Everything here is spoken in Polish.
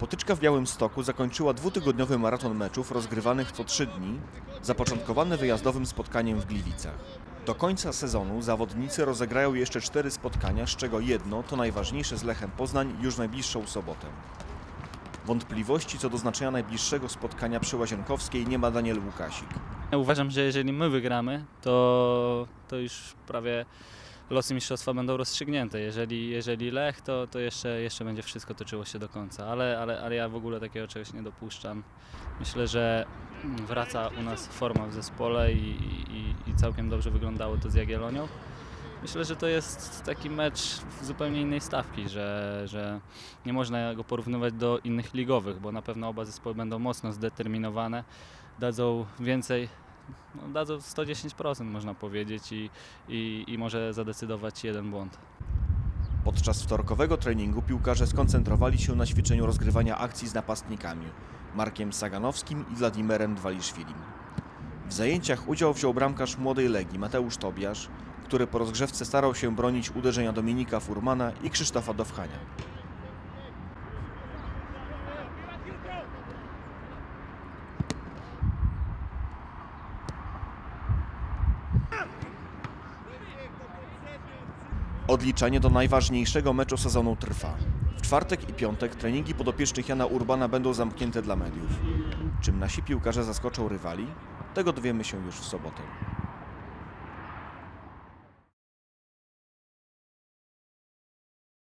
Potyczka w Białymstoku zakończyła dwutygodniowy maraton meczów rozgrywanych co trzy dni, zapoczątkowany wyjazdowym spotkaniem w Gliwicach. Do końca sezonu zawodnicy rozegrają jeszcze cztery spotkania, z czego jedno to najważniejsze z Lechem Poznań już najbliższą sobotę. Wątpliwości co do znaczenia najbliższego spotkania przy Łazienkowskiej nie ma Daniel Łukasik. Ja Uważam, że jeżeli my wygramy, to, to już prawie losy mistrzostwa będą rozstrzygnięte. Jeżeli, jeżeli Lech, to, to jeszcze, jeszcze będzie wszystko toczyło się do końca, ale, ale, ale ja w ogóle takiego czegoś nie dopuszczam. Myślę, że wraca u nas forma w zespole i, i, i całkiem dobrze wyglądało to z Jagiellonią. Myślę, że to jest taki mecz zupełnie innej stawki, że, że nie można go porównywać do innych ligowych, bo na pewno oba zespoły będą mocno zdeterminowane, dadzą więcej, no, dadzą 110% można powiedzieć i, i, i może zadecydować jeden błąd. Podczas wtorkowego treningu piłkarze skoncentrowali się na ćwiczeniu rozgrywania akcji z napastnikami Markiem Saganowskim i Wladimerem Dwaliszwilim. W zajęciach udział wziął bramkarz młodej Legii Mateusz Tobiasz, który po rozgrzewce starał się bronić uderzenia Dominika Furmana i Krzysztofa Dowchania. Odliczanie do najważniejszego meczu sezonu trwa. W czwartek i piątek treningi podopiecznych Jana Urbana będą zamknięte dla mediów. Czym nasi piłkarze zaskoczą rywali? Tego dowiemy się już w sobotę.